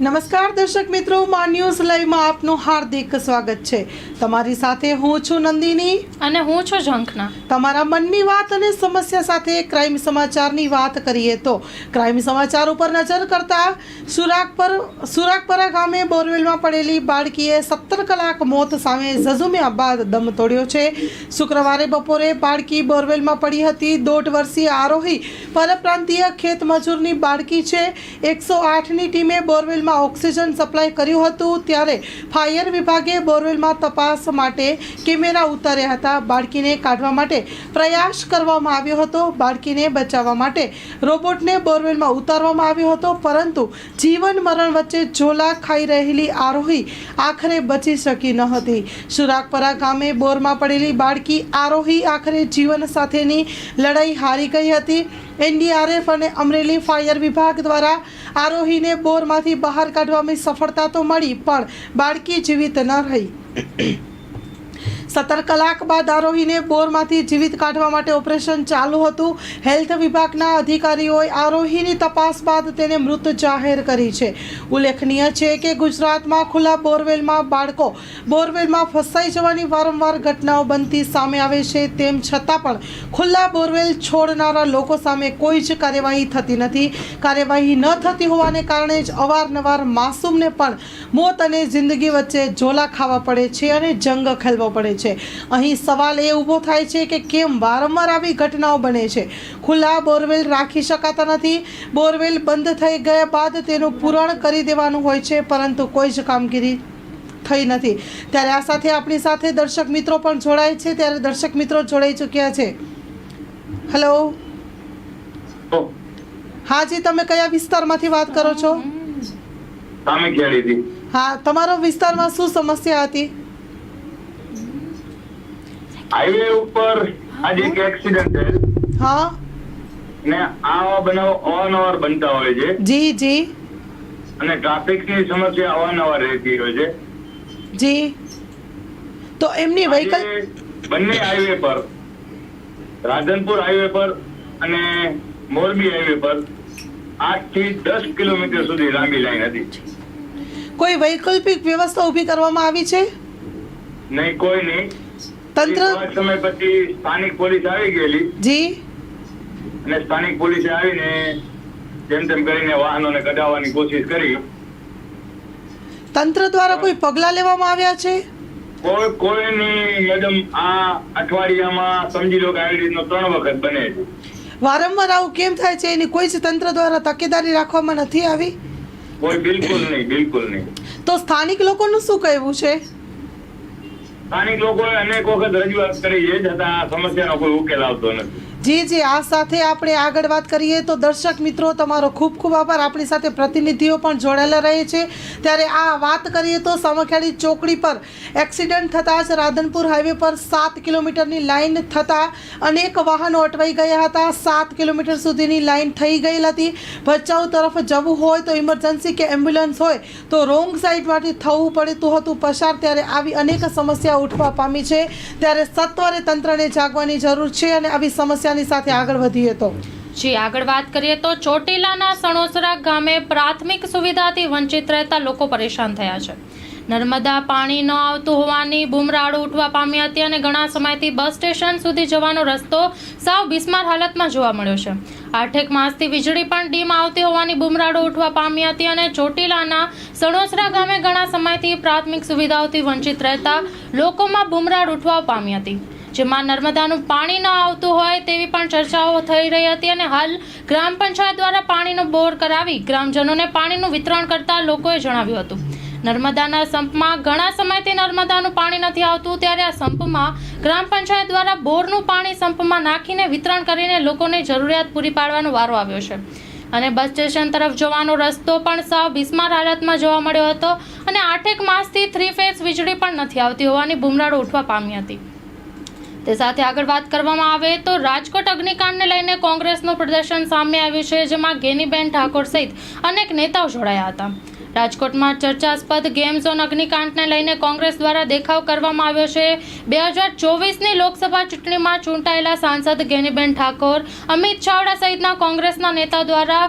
નમસ્કાર દર્શક મિત્રો મા ન્યૂઝ લાઈવમાં આપનું હાર્દિક સ્વાગત છે. તમારી સાથે હું છું નંદિની. અને હું છું ઝંખના. તમારા મનની વાત અને સમસ્યા સાથે ક્રાઇમ સમાચારની વાત કરીએ તો ક્રાઇમ સમાચાર ઉપર નજર કરતા સુરાગપર સુરાગપરા ગામે બોરવેલમાં પડેલી બાળકીએ સત્તર કલાક મોત સામે ઝઝુમ્યા બાદ દમ તોડ્યો છે. શુક્રવારે બપોરે બાળકી બોરવેલમાં પડી હતી. દોઢ વર્ષીય આરોહી પરપ્રાંતીય ખેત મજૂરની બાળકી છે. એકસો આઠની ટીમે બોરવેલમાં ઓક્સિજન સપ્લાય કર્યું હતું ત્યારે ફાયર વિભાગે બોરવેલમાં તપાસ માટે કેમેરા ઉતાર્યા હતા. બાળકીને કાઢવા માટે પ્રયાસ કરવામાં આવ્યો હતો. બાળકીને બચાવવા માટે રોબોટને બોરવેલમાં ઉતારવામાં આવ્યો હતો, પરંતુ જીવન મરણ વચ્ચે ઝોલા ખાઈ રહેલી આરોહી આખરે બચી શકી ન હતી. સુરાગપરા ગામે બોરમાં પડેલી બાળકી આરોહી આખરે જીવન સાથેની લડાઈ હારી ગઈ હતી. એનડીઆરએફ અને અમરેલી ફાયર વિભાગ દ્વારા આરોહીને બોરમાંથી બહાર કાઢવામાં સફળતા તો મળી, પણ બાળકી જીવિત ન રહી. સત્તર કલાક બાદ આરોહીને બોરમાંથી જીવિત કાઢવા માટે ઓપરેશન ચાલુ હતું. હેલ્થ વિભાગના અધિકારીઓએ આરોહીની તપાસ બાદ તેને મૃત જાહેર કરી છે. ઉલ્લેખનીય છે કે ગુજરાતમાં ખુલ્લા બોરવેલમાં બાળકો બોરવેલમાં ફસાઈ જવાની વારંવાર ઘટનાઓ બનતી સામે આવે છે. તેમ છતાં પણ ખુલ્લા બોરવેલ છોડનારા લોકો સામે કોઈ જ કાર્યવાહી થતી નથી. કાર્યવાહી ન થતી હોવાને કારણે જ અવારનવાર માસૂમને પણ મોત અને જિંદગી વચ્ચે ઝોલા ખાવા પડે છે અને જંગ ખેલવો પડે છે. અહીં સવાલ એ ઊભો થાય છે કે કેમ વારંવાર આવી ઘટનાઓ બને છે? ખુલ્લા બોરવેલ રાખી શકાતા નથી. બોરવેલ બંધ થઈ ગયા બાદ તેનું પૂરણ કરી દેવાનું હોય છે પરંતુ કોઈ જ કામગીરી થઈ નથી. ત્યારે આ સાથે આપણી સાથે દર્શક મિત્રો પણ જોડાય છે. ત્યારે દર્શક મિત્રો જોડાઈ ચૂક્યા છે. હેલો હા જી તમે કયા વિસ્તારમાંથી વાત કરો છો? હા તમારો વિસ્તારમાં શું સમસ્યા હતી? હાઈવે ઉપર આજે એક એક્સિડન્ટ થયેલ હા. ને આવા બનાવો અવારનવાર બનતા હોય છે. જી જી. અને ટ્રાફિકની સમસ્યા અવારનવાર રહેતી હોય છે. જી. તો એમની વ્હીકલ બંને હાઈવે પર રાધનપુર હાઈવે પર અને મોરબી હાઈવે પર આઠથી દસ કિલોમીટર સુધી લાંબી લાઈન હતી. કોઈ વૈકલ્પિક વ્યવસ્થા ઊભી કરવામાં આવી છે? નહીં કોઈ નહીં. તંત્ર? સમય પછી સ્થાનિક પોલીસ આવી ગયેલી. જી. અને સ્થાનિક પોલીસે આવીને જેમ તેમ કરીને વાહનોને કઢાવવાની કોશિશ કરી. તંત્ર દ્વારા કોઈ પગલા લેવામાં આવ્યા છે? કોઈ કોઈની મેડમ આ અઠવાડિયામાં સમજી લો કે આવી રીતનો ત્રણ વખત બને છે. વારંવાર આવું કેમ થાય છે? એની કોઈ જ તંત્ર દ્વારા તકેદારી રાખવામાં નથી આવી? કોઈ બિલકુલ નહીં બિલકુલ નહીં. તો સ્થાનિક લોકોનું શું કહેવું છે? સ્થાનિક લોકોએ અનેક વખત રજૂઆત કરી છે છતાં આ સમસ્યાનો કોઈ ઉકેલ આવતો નથી. જી જી, આ સાથે આપણે આગળ વાત કરીએ તો દર્શક મિત્રો, તમારો ખૂબ ખૂબ આભાર. આપણી સાથે પ્રતિનિધિઓ પણ જોડાયેલા રહે છે. ત્યારે આ વાત કરીએ તો સામખિયાળી ચોકડી પર એક્સિડન્ટ થતાં જ રાધનપુર હાઈવે પર સાત કિલોમીટરની લાઇન થતાં અનેક વાહનો અટવાઈ ગયા હતા. સાત કિલોમીટર સુધીની લાઇન થઈ ગયેલ હતી. ભચાઉ તરફ જવું હોય તો ઇમરજન્સી કે એમ્બ્યુલન્સ હોય તો રોંગ સાઈડમાંથી થવું પડતું હતું. પસાર ત્યારે આવી અનેક સમસ્યા ઉઠવા પામી છે. ત્યારે સત્વરે તંત્રને જાગવાની જરૂર છે અને આવી સમસ્યાની સાથે આગળ વધીએ તો? જી, આગળ વાત કરીએ તો ચોટીલાના સણોસરા ગામે પ્રાથમિક સુવિધાથી વંચિત રહેતા લોકો પરેશાન થયા છે. નર્મદા પાણી ન આવતું હોવાની બુમરાળો ઉઠવા પામી હતી અને ઘણા સમયથી બસ સ્ટેશન સુધી જવાનો રસ્તો સાવ બિસ્માર હાલતમાં જોવા મળ્યો છે. આઠેક માસથી વીજળી પણ ડીમ આવતી હોવાની બુમરાળો ઉઠવા પામી હતી અને ચોટીલાના સણોસરા ગામે ઘણા સમયથી પ્રાથમિક સુવિધાઓથી વંચિત રહેતા લોકોમાં બુમરાળ ઉઠવા પામી હતી. જેમાં નર્મદાનું પાણી ન આવતું હોય તેવી પણ ચર્ચાઓ થઈ રહી હતી અને હાલ ગ્રામ પંચાયત દ્વારા પાણીનો બોર કરાવી ગ્રામજનોને પાણીનું વિતરણ કરતા લોકોએ જણાવ્યું હતું. નર્મદાના સંપમાં ઘણા સમયથી નર્મદાનું પાણી નથી આવતું, ત્યારે આ સંપમાં ગ્રામ પંચાયત દ્વારા બોરનું પાણી સંપમાં નાખીને વિતરણ કરીને લોકોને જરૂરિયાત પૂરી પાડવાનો વારો આવ્યો છે. અને બસ સ્ટેશન તરફ જવાનો રસ્તો પણ સાવ બિસ્માર હાલતમાં જોવા મળ્યો હતો અને આઠેક માસથી થ્રી ફેઝ વીજળી પણ નથી આવતી હોવાની બુમરાળો ઉઠવા પામી હતી. તે સાથે આગળ વાત કરવામાં આવે તો રાજકોટ અગ્નિકાંડને લઈને કોંગ્રેસનું પ્રદર્શન સામે આવ્યું છે, જેમાં ગેનીબેન ઠાકોર સહિત અનેક નેતાઓ જોડાયા હતા. રાજકોટમાં ચર્ચાસ્પદ ગેમ ઝોન અગ્નિકાંડને લઈને કોંગ્રેસ દ્વારા દેખાવ કરવામાં આવ્યો છે. બે હજાર ચોવીસની લોકસભા ચૂંટણીમાં ચૂંટાયેલા સાંસદ ગેનીબેન ઠાકોર, અમિત ચાવડા સહિતના કોંગ્રેસના નેતા દ્વારા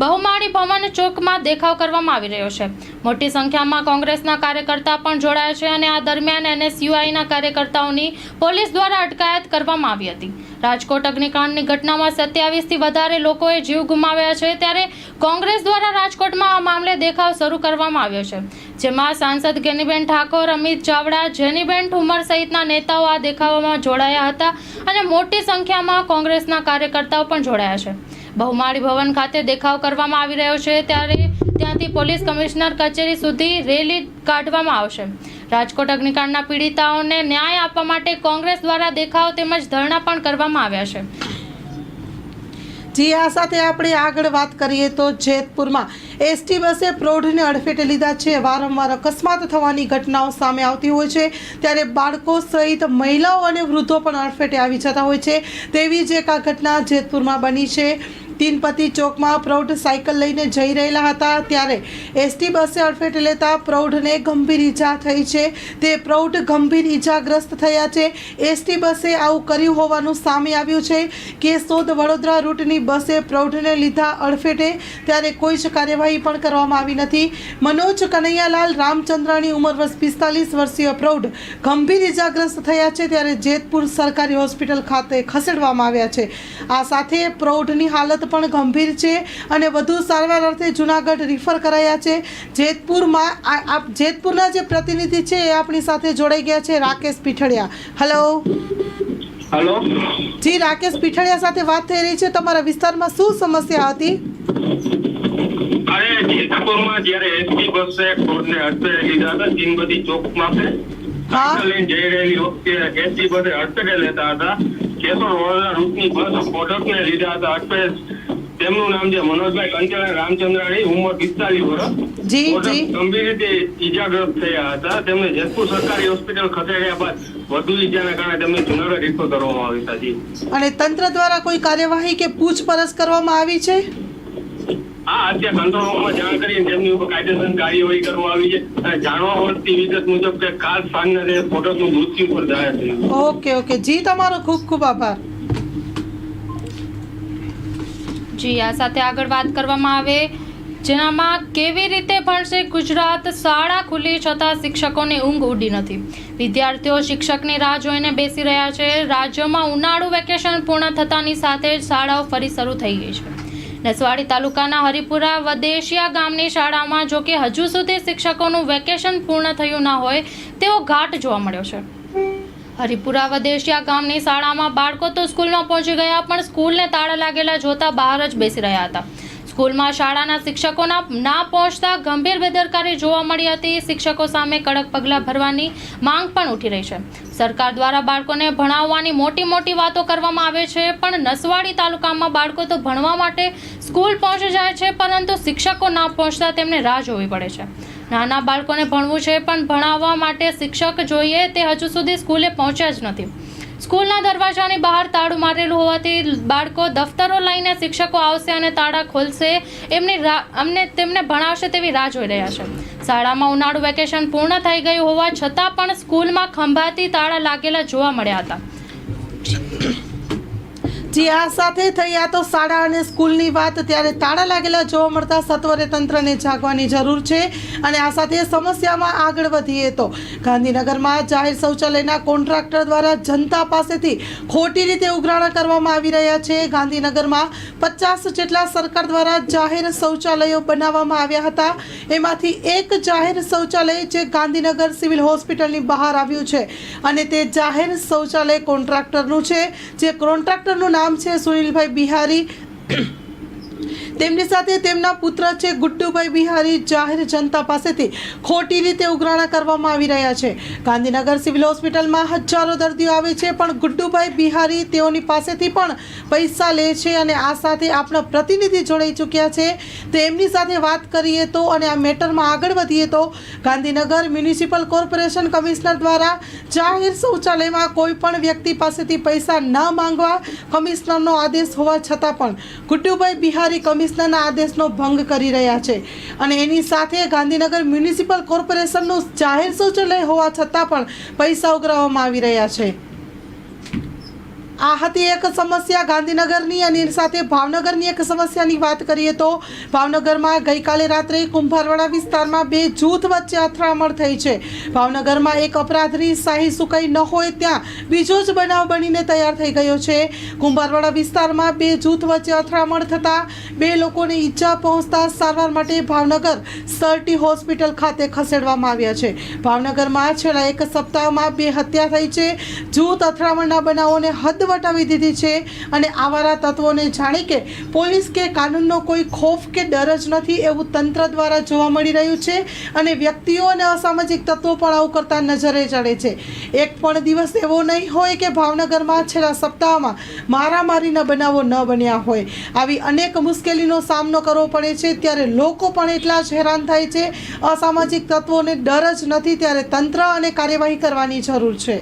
બહુમાળી ભવન ચોકમાં દેખાવ કરવામાં આવી રહ્યો છે. મોટી સંખ્યામાં કોંગ્રેસના કાર્યકર્તા પણ જોડાયા છે અને આ દરમિયાન એનએસયુઆઈના કાર્યકર્તાઓની પોલીસ દ્વારા અટકાયત કરવામાં આવી હતી. રાજકોટ અગ્નિકાંડની ઘટનામાં સત્યાવીસથી વધારે લોકોએ જીવ ગુમાવ્યા છે ત્યારે કોંગ્રેસ દ્વારા રાજકોટમાં આ મામલે દેખાવ શરૂ કરવામાં આવ્યો છે. જેમાં સાંસદ ગેનીબેન ઠાકોર, અમિત ચાવડા, જેનીબેન ઠુમર સહિતના નેતાઓ આ દેખાવમાં જોડાયા હતા અને મોટી સંખ્યામાં કોંગ્રેસના કાર્યકર્તાઓ પણ જોડાયા છે. બહુમાળી ભવન ખાતે દેખાવ કરવામાં આવી રહ્યો છે. ત્યારે ત્યાંથી પોલીસ કમિશનર કચેરી સુધી રેલી કાઢવામાં આવશે. રાજકોટ અગ્નિકાંડના પીડિતાઓને ન્યાય આપવા માટે કોંગ્રેસ દ્વારા દેખાવ તેમજ ધરણા પણ કરવામાં આવ્યા છે. જી, આ સાથે આપણે આગળ વાત કરીએ તો જેતપુરમાં એસટી બસે પ્રૌઢને અડફેટે લીધા છે. વારંવાર અકસ્માત થવાની ઘટનાઓ સામે આવતી હોય છે. ત્યારે બાળકો સહિત મહિલાઓ અને વૃદ્ધો પણ અડફેટે આવી જતા હોય છે. તેવી જ એક આ ઘટના જેતપુરમાં બની છે. તીનપતિ ચોકમાં પ્રૌઢ સાયકલ લઈને જઈ રહેલા હતા. ત્યારે એસટી બસે અડફેટે લેતા પ્રૌઢને ગંભીર ઈજા થઈ છે. તે પ્રૌઢ ગંભીર ઈજાગ્રસ્ત થયા છે. એસટી બસે આવું કર્યું હોવાનું સામે આવ્યું છે કે સોદ વડોદરા રૂટની બસે પ્રૌઢને લીધા અડફેટે. ત્યારે કોઈ જ કાર્યવાહી પણ કરવામાં આવી નથી. મનોજ કનૈયાલાલ રામચંદ્રાની ઉંમર વર્ષ પિસ્તાલીસ વર્ષીય પ્રૌઢ ગંભીર ઈજાગ્રસ્ત થયા છે. ત્યારે જેતપુર સરકારી હોસ્પિટલ ખાતે ખસેડવામાં આવ્યા છે. આ સાથે પ્રૌઢની હાલત પણ ગંભીર છે અને વધુ સારવાર અર્થે જુનાગઢ રિફર કરાયા છે. જેતપુરમાં જેતપુરના જે પ્રતિનિધિ છે એ આપણી સાથે જોડાઈ ગયા છે રાકેશ પીઠડિયા. હલો હલો જી રાકેશ પીઠડિયા સાથે વાત થઈ રહી છે. તમારા વિસ્તારમાં શું સમસ્યા હતી? અરે જેતપુરમાં જ્યારે એસટી બસે કોર્ટને અડફેટે લીધા હતા છે. હા. સાયકલ લઈને જઈ રહેલી વખતે એસટી બસે અડફેટે લેતા હતા. રૂટની બસ કોટકને લીધા હતા. અડફેટે તેમનું નામ છે મનોજભાઈ કંચન રામચંદ્રાણી. ઉંમર પિસ્તાલીસ વર્ષ. જી જી. ગંભીર રીતે ઈજાગ્રસ્ત થયા હતા. તેમને જેતપુર સરકારી હોસ્પિટલ ખસેડ્યા બાદ વધુ ઈજાના કારણે તેમને જુનાગઢ રિફર કરવામાં આવી હતા. જી. અને તંત્ર દ્વારા કોઈ કાર્યવાહી કે પૂછપરછ કરવામાં આવી છે? હા અત્યારે કંટ્રોલ રૂમમાં જાણ કરીને તેમની ઉપર કાયદેસર કાર્યવાહી કરવામાં આવી છે. અને જાણવા મળતી વિગત મુજબ કે કાલ સાંજના ફોટોનું મૃત્યુ પર જાહેર થયું. Okay okay. જી તમારો ખૂબ ખૂબ આભાર. જી, આ સાથે આગળ વાત કરવામાં આવે. જેનામાં કેવી રીતે ભણશે ગુજરાત? શાળા ખુલ્લી છતાં શિક્ષકોની ઊંઘ ઉડી નથી. વિદ્યાર્થીઓ શિક્ષકની રાહ જોઈને બેસી રહ્યા છે. રાજ્યમાં ઉનાળુ વેકેશન પૂર્ણ થતાની સાથે જ શાળાઓ ફરી શરૂ થઈ ગઈ છે. નસવાડી તાલુકાના હરિપુરા વદેશિયા ગામની શાળામાં જો કે હજુ સુધી શિક્ષકોનું વેકેશન પૂર્ણ થયું ના હોય તેવો ઘાટ જોવા મળ્યો છે. હરિપુરા વદેશિયા ગામની શાળામાં બાળકો તો સ્કૂલમાં પહોંચી ગયા, પણ સ્કૂલને તાળા લાગેલા જોતા બહાર જ બેસી રહ્યા હતા. સ્કૂલમાં શાળાના શિક્ષકોના ના પહોંચતા ગંભીર બેદરકારી જોવા મળી હતી. શિક્ષકો સામે કડક પગલાં ભરવાની માંગ પણ ઉઠી રહી છે. સરકાર દ્વારા બાળકોને ભણાવવાની મોટી મોટી વાતો કરવામાં આવે છે, પણ નસવાડી તાલુકામાં બાળકો તો ભણવા માટે સ્કૂલ પહોંચી જાય છે, પરંતુ શિક્ષકો ના પહોંચતા તેમને રાહ જોવી પડે છે. નાના બાળકોને ભણવું છે, પણ ભણાવવા માટે શિક્ષક જોઈએ તે હજુ સુધી સ્કૂલે પહોંચ્યા જ નથી. સ્કૂલના દરવાજાની બહાર તાળું મારેલું હોવાથી બાળકો દફતરો લઈને શિક્ષકો આવશે અને તાળા ખોલશે, એમની અમને, તેમને ભણાવશે તેવી રાહ જોઈ રહ્યા છે. શાળામાં ઉનાળુ વેકેશન પૂર્ણ થઈ ગયું હોવા છતાં પણ સ્કૂલમાં ખંભાતી તાળા લાગેલા જોવા મળ્યા હતા. જી આ સાથે થઈ, આ તો શાળા અને સ્કૂલની વાત. ત્યારે તાળા લાગેલા જોવા મળતા સત્વરે તંત્રને જાગવાની જરૂર છે અને આ સાથે સમસ્યામાં આગળ વધીએ તો. ગાંધીનગરમાં જાહેર શૌચાલયના કોન્ટ્રાક્ટર દ્વારા જનતા પાસેથી ખોટી રીતે ઉઘરાણા કરવામાં આવી રહ્યા છે. ગાંધીનગરમાં પચાસ જેટલા સરકાર દ્વારા જાહેર શૌચાલયો બનાવવામાં આવ્યા હતા. એમાંથી એક જાહેર શૌચાલય જે ગાંધીનગર સિવિલ હોસ્પિટલની બહાર આવ્યું છે અને તે જાહેર શૌચાલય કોન્ટ્રાક્ટરનું છે. જે કોન્ટ્રાક્ટરનું નામ છે સુનિલભાઈ બિહારી. તેમની સાથે તેમના પુત્ર છે ગુડ્ડુભાઈ બિહારી જાહેર જનતા પાસેથી ખોટી રીતે ઉઘરાણા કરવામાં આવી રહ્યા છે. ગાંધીનગર સિવિલ હોસ્પિટલમાં હજારો દર્દીઓ આવે છે, પણ ગુડ્ડુભાઈ બિહારી તેઓની પાસેથી પણ પૈસા લે છે અને આ સાથે આપણા પ્રતિનિધિ જોડાઈ ચૂક્યા છે. તો એમની સાથે વાત કરીએ તો અને આ મેટરમાં આગળ વધીએ તો ગાંધીનગર મ્યુનિસિપલ કોર્પોરેશન કમિશનર દ્વારા જાહેર શૌચાલયમાં કોઈ પણ વ્યક્તિ પાસેથી પૈસા ન માંગવા કમિશનરનો આદેશ હોવા છતાં પણ ગુડ્ડુભાઈ બિહારી કમિશનરના આદેશનો ભંગ કરી રહ્યા છે અને એની સાથે ગાંધીનગર મ્યુનિસિપલ કોર્પોરેશનનું જાહેર શૌચાલય હોવા છતાં પણ પૈસા ઉઘરાવવામાં આવી રહ્યા છે. આ હતી એક સમસ્યા ગાંધીનગરની અને સાથે ભાવનગરની એક સમસ્યાની વાત કરીએ તો ભાવનગરમાં ગઈકાલે રાત્રે કુંભારવાડા વિસ્તારમાં બે જૂથ વચ્ચે અથડામણ થઈ છે. ભાવનગરમાં એક અપરાધની શાહી સુકાઈ ન હોય ત્યાં બીજો જ બનાવ બનીને તૈયાર થઈ ગયો છે. કુંભારવાડા વિસ્તારમાં બે જૂથ વચ્ચે અથડામણ થતાં બે લોકોને ઈજા પહોંચતા સારવાર માટે ભાવનગર સરટી હોસ્પિટલ ખાતે ખસેડવામાં આવ્યા છે. ભાવનગરમાં છેલ્લા એક સપ્તાહમાં બે હત્યા થઈ છે. જૂથ અથડામણના બનાવોને હદ વટાવી દીધી છે અને આવારા તત્વોને જાણી કે પોલીસ કે કાનૂનનો કોઈ ખોફ કે ડર જ નથી એવું તંત્ર દ્વારા જોવા મળી રહ્યું છે અને વ્યક્તિઓ અને અસામાજિક તત્વો પણ આવું કરતા નજરે ચડે છે. એક પણ દિવસ એવો નહીં હોય કે ભાવનગરમાં છેલ્લા સપ્તાહમાં મારામારીના બનાવો ન બન્યા હોય. આવી અનેક મુશ્કેલીનો સામનો કરવો પડે છે ત્યારે લોકો પણ એટલા જ હેરાન થાય છે. અસામાજિક તત્વોને ડર જ નથી ત્યારે તંત્ર અને કાર્યવાહી કરવાની જરૂર છે.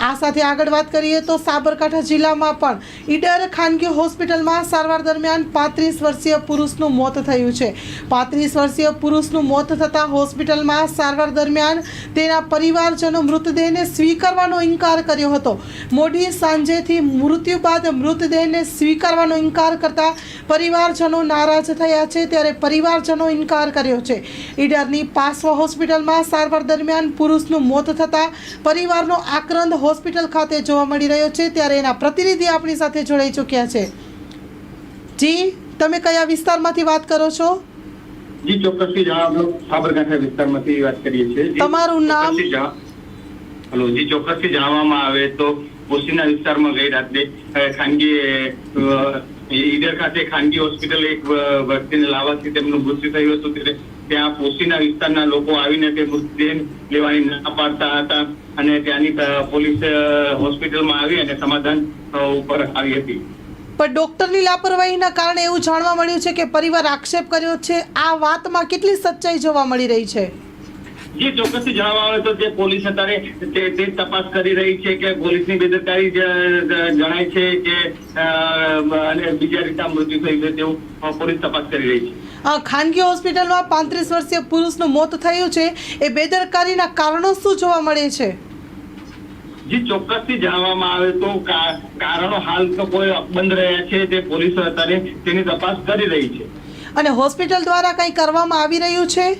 આ સાથે આગળ વાત કરીએ તો સાબરકાંઠા જિલ્લામાં પણ ઈડર ખાનગી હોસ્પિટલમાં સારવાર દરમિયાન પાંત્રીસ વર્ષીય પુરુષનું મોત થયું છે. પાંત્રીસ વર્ષીય પુરુષનું મોત થતાં હોસ્પિટલમાં સારવાર દરમિયાન તેના પરિવારજનો મૃતદેહને સ્વીકારવાનો ઇનકાર કર્યો હતો. મોડી સાંજેથી મૃત્યુ બાદ મૃતદેહને સ્વીકારવાનો ઇનકાર કરતા પરિવારજનો નારાજ થયા છે ત્યારે પરિવારજનો ઇનકાર કર્યો છે. ઈડરની પાસવા હોસ્પિટલમાં સારવાર દરમિયાન પુરુષનું મોત થતાં પરિવારનો આક્રંદ હોસ્પિટલ ખાતે જોવા મળી રહ્યો છે ત્યારે એના પ્રતિનિધિ આપણી સાથે જોડાઈ ચૂક્યા છે. જી તમે કયા વિસ્તારમાંથી વાત કરો છો? જી ચોક્કસથી જણાવો સાબરકાંઠા વિસ્તારમાંથી વાત કરીએ છીએ. તમારું નામ? હલો જી ચોક્કસથી જણાવવામાં આવે તો પોશીના વિસ્તારમાં ગઈ રાત્રે ખાનગી ઈડર ખાતે ખાનગી હોસ્પિટલ એક વ્યક્તિને લાવવાથી તેમનું મૃત્યુ થયું હતું. ત્યારે ત્યાં પોશીના વિસ્તારના લોકો આવીને તે મૃતદેહ લેવાની ના પાડતા હતા અને ત્યાંની પોલીસ હોસ્પિટલમાં આવી અને સમાધાન ઉપર આવી હતી. પણ ડોક્ટરની લાપરવાહીના કારણે એવું જાણવા મળ્યું છે કે પરિવાર આક્ષેપ કર્યો છે. આ વાતમાં કેટલી સચ્ચાઈ જોવા મળી રહી છે? જી ચોક્કસથી જણાવવા આવે તો જે પોલીસ અત્યારે તે તે તપાસ કરી રહી છે કે પોલીસની બેદરકારી જણાય છે કે અને બીજા રીતે મૃત્યુ થયું છે તેવું પોલીસ તપાસ કરી રહી છે. ખાનગી હોસ્પિટલમાં પાંત્રીસ વર્ષીય પુરુષનું મોત થયું છે. એ બેદરકારીના કારણો શું જોવા મળે છે? જે ચોક્કસથી જણાવવામાં આવે તો કારણો હાલ તો કોઈ અકબંધ રહ્યા છે. તે પોલીસ અત્યારે તેની તપાસ કરી રહી છે. અને હોસ્પિટલ દ્વારા કંઈ કરવામાં આવી રહ્યું છે?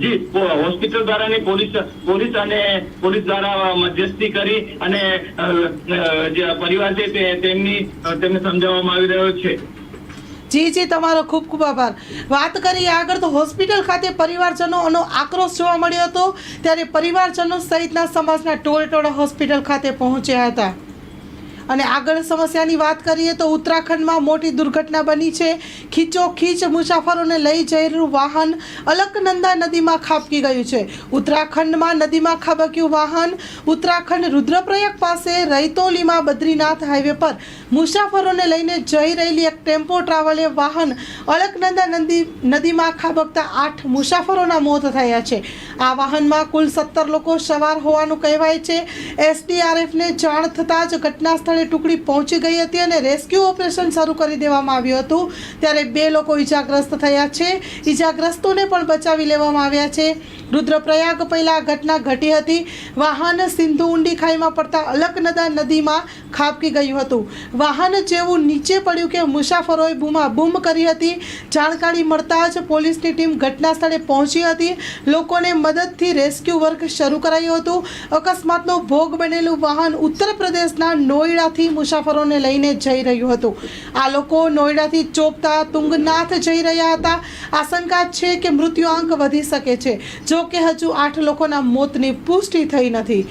જી હોસ્પિટલ હોસ્પિટલ દ્વારાની પોલીસ પોલીસ અને પોલીસ દ્વારા મધ્યસ્થી કરી અને જે પરિવાર છે તે તેમની તેમને સમજાવવામાં આવી રહ્યો છે. જી જી, તમારો ખૂબ ખૂબ આભાર. વાત કરીએ આગળ તો હોસ્પિટલ ખાતે પરિવારજનોનો આક્રોશ જોવા મળ્યો હતો, ત્યારે પરિવારજનો સહિતના સમાજના ટોળટોળા હોસ્પિટલ ખાતે પહોંચ્યા હતા. અને આગળ સમસ્યાની વાત કરીએ તો ઉત્તરાખંડમાં મોટી દુર્ઘટના બની છે. ખીચોખીચ મુસાફરોને લઈ રહ્યું વાહન અલકનંદા નદીમાં ખાબકી ગયું છે. ઉત્તરાખંડમાં નદીમાં ખાબક્યું વાહન ઉત્તરાખંડ રુદ્રપ્રયાગ પાસે રૈતોલીમાં બદ્રીનાથ હાઈવે પર મુસાફરોને લઈને જઈ રહેલી એક ટેમ્પો ટ્રાવેલે વાહન અલકનંદા નદી નદીમાં ખાબકતા આઠ મુસાફરોના મોત થયા છે. આ વાહનમાં કુલ સત્તર લોકો સવાર હોવાનું કહેવાય છે. એસડીઆરએફને જાણ થતાં જ ઘટના સ્થળે ટુકડી પહોંચી ગઈ હતી અને રેસ્ક્યુ ઓપરેશન શરૂ કરી દેવામાં આવ્યું હતું. ત્યારે બે લોકો ઈજાગ્રસ્ત થયા છે. ઈજાગ્રસ્તોને પણ બચાવી લેવામાં આવ્યા છે. રુદ્રપ્રયાગ પહેલા આ ઘટના ઘટી હતી. વાહન સિંધુ ઊંડી ખાઈમાં પડતા અલકનદા નદીમાં ખાબકી ગયું હતું. વાહન જેવું નીચે પડ્યું કે મુસાફરોએ બૂમા બૂમ કરી હતી. જાણકારી મળતા જ પોલીસની ટીમ ઘટના સ્થળે પહોંચી હતી. લોકોને મદદથી રેસ્ક્યુ વર્ક શરૂ કરાયું હતું. અકસ્માતનો ભોગ બનેલું વાહન ઉત્તર પ્રદેશના નોઈડાથી મુસાફરોને લઈને જઈ રહ્યું હતું. આ લોકો નોઈડાથી ચોપતા તુંગનાથ જઈ રહ્યા હતા. આશંકા છે કે મૃત્યુઆંક વધી શકે છે. જો કે હજુ આઠ લોકોના મોતની પુષ્ટિ થઈ નથી.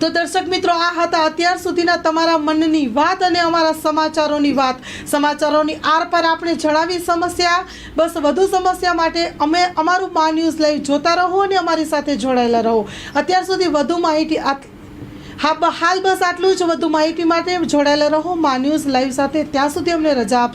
તો દર્શક મિત્રો, આ હતા અત્યાર સુધીના તમારા મનની વાત અને અમારા સમાચારોની વાત. સમાચારોની આર પર આપણે જણાવી સમસ્યા. બસ વધુ સમસ્યા માટે અમે અમારું મા ન્યૂઝ લાઈવ જોતા રહો અને અમારી સાથે જોડાયેલા રહો. અત્યાર સુધી વધુ માહિતી આ હા હાલ બસ આટલું જ. વધુ માહિતી માટે જોડાયેલા રહો મા ન્યૂઝ લાઈવ સાથે. ત્યાં સુધી અમને રજા આપશો.